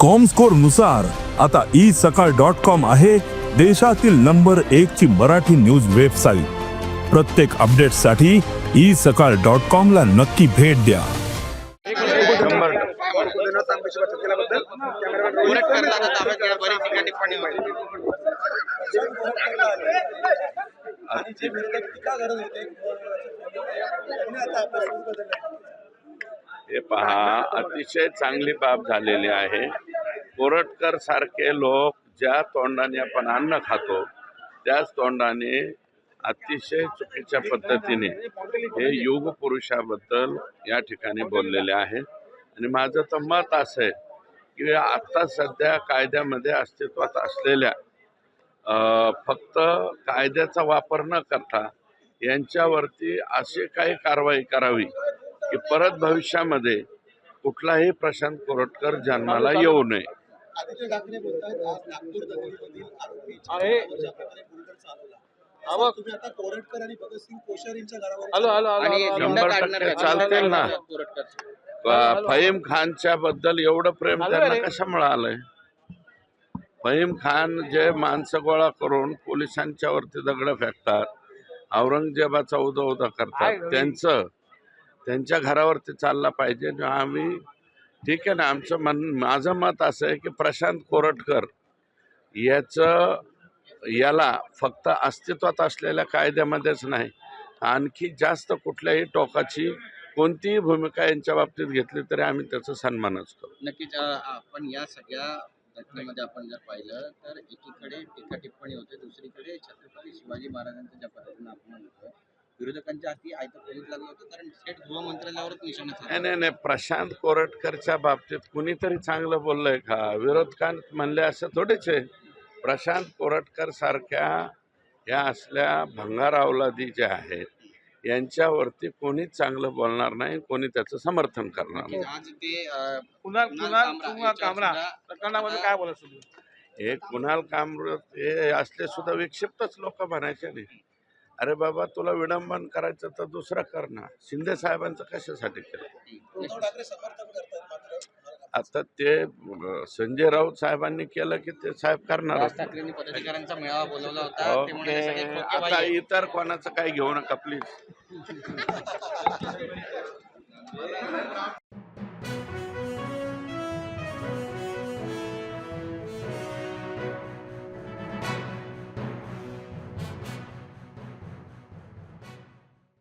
कॉमस्कोरनुसार आता ई सकाळ dot com आहे देशातील नंबर एक ची मराठी न्यूज वेबसाईट प्रत्येक अपडेटसाठी ई सकाळ डॉट कॉम ला नक्की भेट द्या. हे पहा अतिशय चांगली बाब झालेली आहे. कोरटकर सारखे लोक ज्या तोंडाने आपण अन्न खातो त्याच तोंडाने अतिशय चुकीच्या पद्धतीने हे युग पुरुषाबद्दल या ठिकाणी बोललेले आहे. आणि माझं तर मत असं आहे की आत्ता सध्या कायद्यामध्ये अस्तित्वात असलेल्या फक्त कायद्याचा वापर न करता यांच्यावरती अशी काही कारवाई करावी की परत भविष्यामध्ये कुठलाही प्रशांत कोरटकर जन्माला येऊ नये. आदित्य ठाकरे बोलतायत आज नागपूर दंगलीमधील आरोपी आहे. असा तुम्ही आता कोरटकर आणि भगतसिंग कोश्यारींच्या घरावर हॅलो हॅलो आणि शंभर झेंडा टक्के काढणार का? चालतील ना. कोरटकर. फहीम खानच्या बद्दल एवढं प्रेम त्यांना रे. कशामुळे आलंय फहीम खान जे माणसं गोळा करून पोलिसांच्या वरती दगड फेकतात औरंगजेबाचा उदा उदा करतात त्यांचं त्यांच्या घरावरती चालला पाहिजे आणि आम्ही ठीक आहे ना आमचं मन माझं मत असं आहे की प्रशांत कोरटकर याचं याला फक्त अस्तित्वात असलेल्या कायद्यामध्येच नाही आणखी जास्त कुठल्याही टोकाची कोणतीही भूमिका यांच्या बाबतीत घेतली तरी आम्ही त्याचा सन्मानच करू. नक्कीच आपण या सगळ्या घटनेमध्ये आपण जर पाहिलं तर एकीकडे टीका टिप्पणी होते दुसरीकडे छत्रपती शिवाजी महाराजांचं ज्या पद्धतीनं आपण विरोधकांच्या हाती आयतं लागलं होतं कारण थेट गृहमंत्रालयावरच निशाणा नाही साधला. नाही नाही प्रशांत कोरटकरच्या बाबतीत कुणीतरी चांगलं बोललंय का? विरोधकांत म्हणले असं थोडेच आहे. प्रशांत कोरटकर सारख्या या असल्या भंगार अवलादी ज्या आहेत यांच्यावरती कोणीच चांगलं बोलणार नाही कोणी त्याचं समर्थन करणार नाही. आज ते अं, कुणाल कुणाल कुणाल कामरा प्रकरणामध्ये काय तुम्ही? हे कुणाल कामरत हे असले सुद्धा विक्षिप्तच लोक म्हणायचे नाही अरे बाबा तुला विडंबन करायचं तर दुसरा कर ना. शिंदे साहेबांचं कशासाठी केलं आता ते संजय राऊत साहेबांनी केलं की ते साहेब करणार आता इतर कोणाचं काही घेऊ नका प्लीज